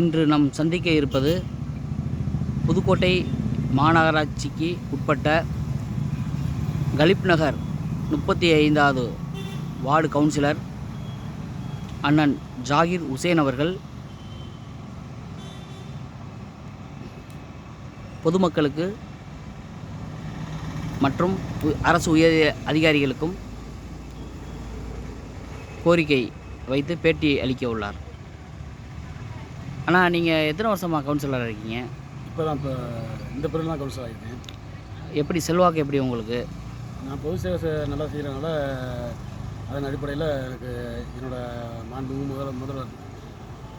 இன்று நாம் சந்திக்க இருப்பது புதுக்கோட்டை மாநகராட்சிக்கு உட்பட்ட கலிப் நகர் முப்பத்தி ஐந்தாவது வார்டு கவுன்சிலர் அண்ணன் ஜாகிர் உசேன் அவர்கள் பொதுமக்களுக்கு மற்றும் அரசு உயர் அதிகாரிகளுக்கும் கோரிக்கை வைத்து பேட்டி அளிக்க உள்ளார். அண்ணா நீங்கள் எத்தனை வருஷமாக கவுன்சிலராக இருக்கீங்க? இப்போ தான் இப்போ இந்த பிறகு தான் கவுன்சிலர் ஆகிருக்கேன் எப்படி செல்வாக்கு எப்படி உங்களுக்கு? நான் பொது சேவை நல்லா செய்கிறனால அதன் அடிப்படையில் எனக்கு என்னோட மாண்பு முதல்வர் முதல்வர்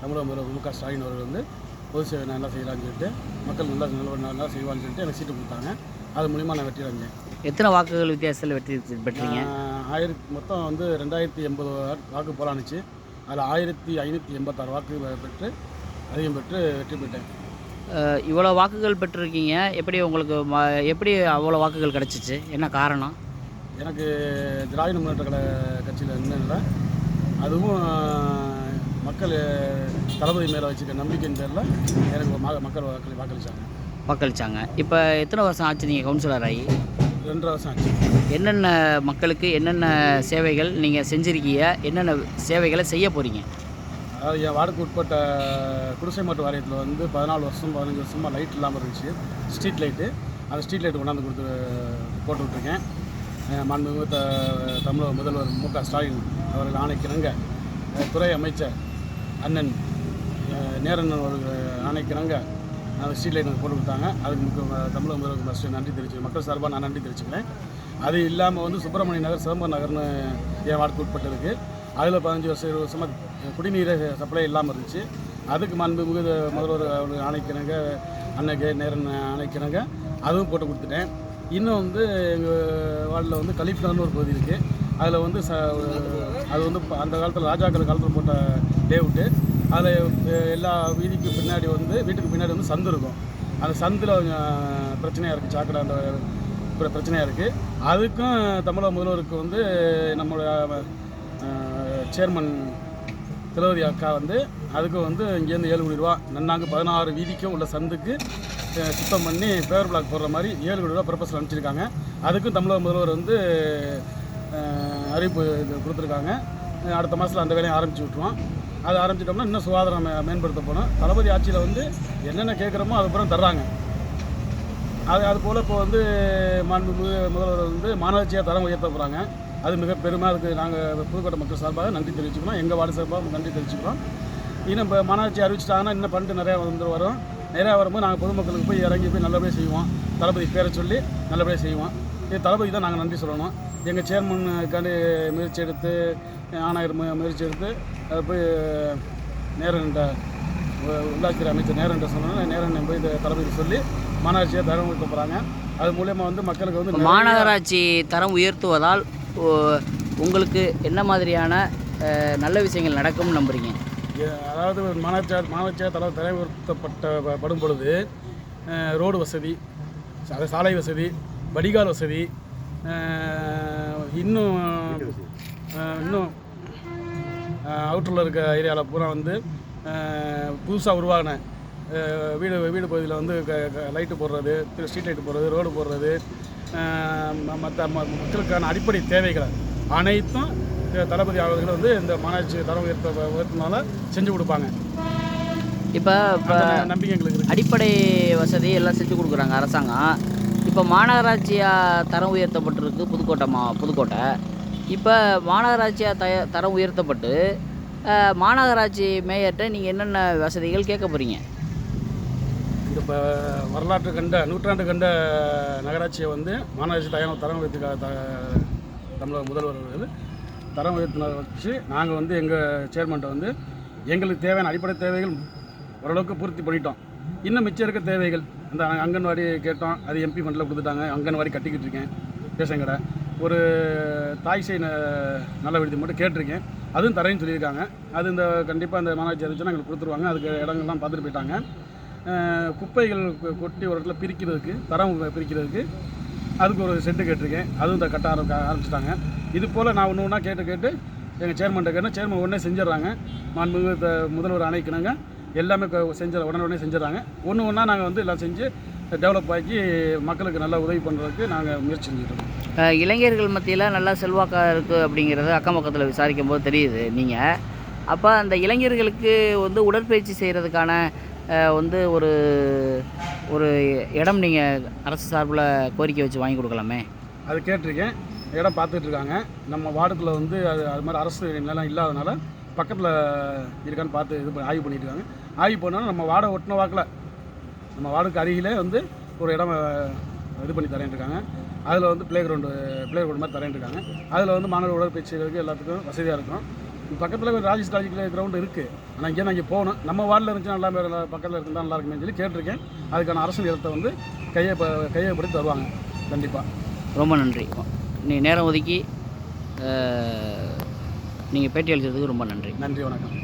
தமிழக முதல்வர் மு க ஸ்டாலின் அவர்கள் வந்து பொது சேவை நல்லா செய்யலாம்னு சொல்லிட்டு மக்கள் நல்லா நல்ல நல்லா செய்வான்னு சொல்லிட்டு எனக்கு சீட்டு கொடுத்தாங்க. அது மூலிமா நான் வெற்றி அடைஞ்சேன். எத்தனை வாக்குகள் வித்தியாசத்தில் வெற்றி பெற்றீங்க? ஆயிரத்தி மொத்தம் வந்து ரெண்டாயிரத்தி எண்பது வாக்கு போலானுச்சு. அதில் ஆயிரத்தி ஐநூற்றி எண்பத்தாறு வாக்கு பெற்று அதிகம் பெற்று வெற்றி பெற்றேன். இவ்வளோ வாக்குகள் பெற்றிருக்கீங்க. எப்படி உங்களுக்கு ம- எப்படி அவ்வளோ வாக்குகள் கிடச்சிச்சு? என்ன காரணம்? எனக்கு திராவிட முன்னேற்ற கழக கட்சியில் இருந்ததில்ல அதுவும் மக்கள் தளபதி மேலே வச்சுக்க நம்பிக்கையின் பேரில் எனக்கு மக்கள் வாக்களி வாக்களித்தாங்க வாக்களிச்சாங்க. இப்போ எத்தனை வருஷம் ஆச்சு நீங்கள் கவுன்சிலர் ஆகி? ரெண்டரை வருஷம் ஆச்சு. என்னென்ன மக்களுக்கு என்னென்ன சேவைகள் நீங்கள் செஞ்சுருக்கீங்க? என்னென்ன சேவைகளை செய்ய போகிறீங்க அதாவது என் வார்டுக்கு உட்பட்ட குடிசை மட்டு வாரியத்தில் வந்து பதினாலு வருஷம் பதினஞ்சு வருஷமாக லைட் இல்லாமல் இருந்துச்சு. ஸ்ட்ரீட் லைட்டு அந்த ஸ்ட்ரீட் லைட் கொண்டாந்து கொடுத்து போட்டு விட்ருக்கேன் அஹ் மாண்புமிகு த தமிழக முதல்வர் மு க ஸ்டாலின் அவர்கள் ஆணைக்கிணங்க. துறை அமைச்சர் அண்ணன் நேரண்ணன் அவர்கள் ஆணைக்கிணங்க. அந்த ஸ்ட்ரீட் லைட் போட்டு கொடுத்தாங்க. அதுக்கு முக்கிய தமிழக முதல்வர் ஃபஸ்ட்டு நன்றி தெரிவிச்சு மக்கள் சார்பாக நான் நன்றி தெரிவிச்சுக்கிறேன். அது இல்லாமல் வந்து சுப்பிரமணிய நகர் சிதம்பரம் நகர்னு என் வார்டுக்கு இருக்குது அதில் பதினஞ்சு வருஷம் இருபது வருஷமாக குடிநீர் சப்ளை இல்லாமல் இருந்துச்சு. அதுக்கு மாண்புமிகு முதல்வர் அவர்கள் ஆணைக்கிணங்க அன்னைக்கு நேரன் ஆணைக்கிணங்க அதுவும் போட்டு கொடுத்துட்டேன். இன்னும் வந்து எங்கள் வார்டில் வந்து கலிஃப்னர்னு ஒரு பகுதி இருக்குது அதில் வந்து ச அது வந்து அந்த காலத்தில் ராஜாக்கள் காலத்தில் போட்ட லேவுட்டு அதில் எல்லா வீதிக்கு பின்னாடி வந்து வீட்டுக்கு பின்னாடி வந்து சந்து இருக்கும். அந்த சந்தில் கொஞ்சம் பிரச்சனையாக இருக்குது சாக்கடை அந்த பிர- பிரச்சனையாக இருக்குது அதுக்கும் தமிழக முதல்வருக்கு வந்து நம்மளோட சேர்மன் திலவதி அக்கா வந்து அதுக்கு வந்து இங்கேருந்து ஏழு கோடி ரூபா நன்னாங்க பதினாறு வீதிக்கும் உள்ள சந்துக்கு சுத்தம் பண்ணி பேர் பிளாக் போடுற மாதிரி ஏழு கோடி ரூபா ப்ரப்போசல் அனுப்பிச்சிருக்காங்க. அதுக்கும் தமிழக முதல்வர் வந்து அறிவிப்பு இது கொடுத்துருக்காங்க. அடுத்த மாதத்தில் அந்த வேலையை ஆரம்பிச்சு விட்ருவோம் அது ஆரம்பிச்சிட்டோம்னா இன்னும் சுகாதாரம் மேம்படுத்த போனோம் தளபதி ஆட்சியில் வந்து என்னென்ன கேட்குறோமோ அதுக்கப்புறம் தர்றாங்க. அது அது போல் இப்போ வந்து மாண்புமிகு முதல்வர் வந்து மாநகராட்சியாக தரம் உயர்த்த போகிறாங்க அது மிக பெருமை அதுக்கு நாங்கள் புதுக்கோட்டை மக்கள் சார்பாக நன்றி தெரிவிச்சுக்கிறோம். எங்கள் வார்டு சார்பாக நன்றி தெரிவிச்சுக்கிறோம். இன்னும் இப்போ மாநகராட்சி அறிவிச்சிட்டாங்கன்னா இன்னும் பண்ணிட்டு நிறையா வந்து வரும். நிறையா வரும்போது நாங்கள் பொதுமக்களுக்கு போய் இறங்கி போய் நல்லபடியாக செய்வோம். தளபதி பேரை சொல்லி நல்லபடியாக செய்வோம். இது தளபதி தான் நாங்கள் நன்றி சொல்லணும். எங்கள் சேர்மனுக்காண்டி முயற்சி எடுத்து ஆணையர் மு- முயற்சி எடுத்து அதை போய் நேரண்ட உள்ளாட்சித்துறை அமைச்சர் நேரண்ட சொன்னோன்னா நேரன் போய் தளபதி சொல்லி மாநகராட்சியை தரம் கொடுக்க போகிறாங்க அது மூலயமா வந்து மக்களுக்கு வந்து மாநகராட்சி தரம் உயர்த்துவதால் உங்களுக்கு என்ன மாதிரியான நல்ல விஷயங்கள் நடக்கும்னு நம்புறீங்க? அதாவது மாநகராட்சியாக மாநகராட்சியாக தலை தலைவர்த்தப்பட்ட படும் பொழுது ரோடு வசதி சாலை வசதி வடிகால் வசதி இன்னும் இன்னும் அவுட்டரில் இருக்க ஏரியாவில் பூரா வந்து புதுசாக உருவாகின வீடு வீடு பகுதியில் வந்து க லைட்டு போடுறது ஸ்ட்ரீட் லைட்டு போடுறது ரோடு போடுறது மற்ற மக்களுக்கான அடிப்படை தேவைகளை அனைத்தும் த- தளபதி அவர்கள் வந்து இந்த மாநகராட்சி தரம் உயர்த்த உயர்த்தினால செஞ்சு கொடுப்பாங்க. இப்போ இப்போ நம்பிக்கை எங்களுக்கு அடிப்படை வசதி எல்லாம் செஞ்சு கொடுக்குறாங்க அரசாங்கம். இப்போ மாநகராட்சியாக தரம் உயர்த்தப்பட்டிருக்கு புதுக்கோட்டை மா புதுக்கோட்டை. இப்போ மாநகராட்சியாக தய தரம் உயர்த்தப்பட்டு மாநகராட்சி மேயர்கிட்ட நீங்கள் என்னென்ன வசதிகள் கேட்க போகிறீங்க இந்த இப்போ வரலாற்று கண்ட நூற்றாண்டு கண்ட நகராட்சியை வந்து மாநகராட்சி தரம் தரம் உயர்த்துக்க த தமிழக முதல்வர் அவர்கள் தரம் உயர்த்தின வச்சு நாங்கள் வந்து எங்கள் சேர்மன்ட்ட வந்து எங்களுக்கு தேவையான அடிப்படை தேவைகள் ஓரளவுக்கு பூர்த்தி பண்ணிட்டோம். இன்னும் மிச்சம் இருக்க தேவைகள் அந்த அங்கன்வாடி கேட்டோம் அது எம்பி ஃபண்டில் கொடுத்துட்டாங்க அங்கன்வாடி கட்டிக்கிட்டு இருக்கேன் ரேஷன் கடை. ஒரு தாய் சேய் நல்ல விடுதி மட்டும் கேட்டிருக்கேன் அதுவும் தரேன்னு சொல்லியிருக்காங்க. அது இந்த கண்டிப்பாக அந்த மாநகராட்சி அறிவிச்சுன்னா எங்களுக்கு கொடுத்துருவாங்க அதுக்கு இடங்கள்லாம் பார்த்துட்டு போயிட்டாங்க. குப்பைகள் கொ- கொட்டி ஒரு இடத்துல பிரிக்கிறதுக்கு தரம் பிரிக்கிறதுக்கு அதுக்கு ஒரு செட்டு கேட்டிருக்கேன். அதுவும் இந்த கட்ட ஆரம்பி ஆரம்பிச்சிட்டாங்க. இது போல் நான் ஒன்று ஒன்றா கேட்டு கேட்டு எங்கள் சேர்மன்ட்ட கேட்டேன். சேர்மன் உடனே செஞ்சிடுறாங்க. மாண்புமிகு முதல்வர் அணைக்கணுங்க எல்லாமே செஞ்ச உடனே உடனே செஞ்சிடறாங்க. ஒன்று ஒன்றா நாங்கள் வந்து எல்லாம் செஞ்சு டெவலப் ஆக்கி மக்களுக்கு நல்லா உதவி பண்ணுறதுக்கு நாங்கள் முயற்சி செஞ்சுருக்கோம் இளைஞர்கள் மத்தியில் நல்லா செல்வாக்காக இருக்குது அப்படிங்கிறது அக்கம் பக்கத்தில் விசாரிக்கும் போது தெரியுது நீங்கள் அப்போ அந்த இளைஞர்களுக்கு வந்து உடற்பயிற்சி செய்கிறதுக்கான வந்து ஒரு ஒரு இடம் நீங்கள் அரசு சார்பில் கோரிக்கை வச்சு வாங்கி கொடுக்கலாமே? அது கேட்டிருக்கேன். இடம் பார்த்துட்ருக்காங்க. நம்ம வார்டுக்குள்ளே வந்து அது அது மாதிரி அரசு நிலம் இல்லாதனால பக்கத்தில் இருக்கான்னு பார்த்து இது பண்ணி ஆய்வு பண்ணிட்டு இருக்காங்க ஆய்வு பண்ணாலும் நம்ம வார்டை ஒட்டின வாக்கில் நம்ம வார்டுக்கு அருகிலே வந்து ஒரு இடம் இது பண்ணி தரேன்ருக்காங்க அதில் வந்து ப்ளே கிரவுண்டு ப்ளே கிரவுண்ட் மாதிரி தரேன் இருக்காங்க அதில் வந்து மாணவர் உடற்பயிற்சிகளுக்கு எல்லாத்துக்கும் வசதியாக இருக்கும். பக்கத்தில் ஒரு ராஜேஷ் காலேஜ் கிரவுண்டு இருக்குது ஆனால் இங்கே நான் இங்கே போகணும். நம்ம வார்டில் இருந்துச்சுன்னா நல்லா பேர் பக்கத்தில் இருந்தால் நல்லா இருக்குமே சொல்லி கேட்டிருக்கேன். அதுக்கான அரசு இடத்தை வந்து கையை கையப்படுத்தி தருவாங்க கண்டிப்பாக ரொம்ப நன்றி. நீ நேரம் ஒதுக்கி நீங்கள் பேட்டி அளித்ததுக்கு ரொம்ப நன்றி. நன்றி வணக்கம்.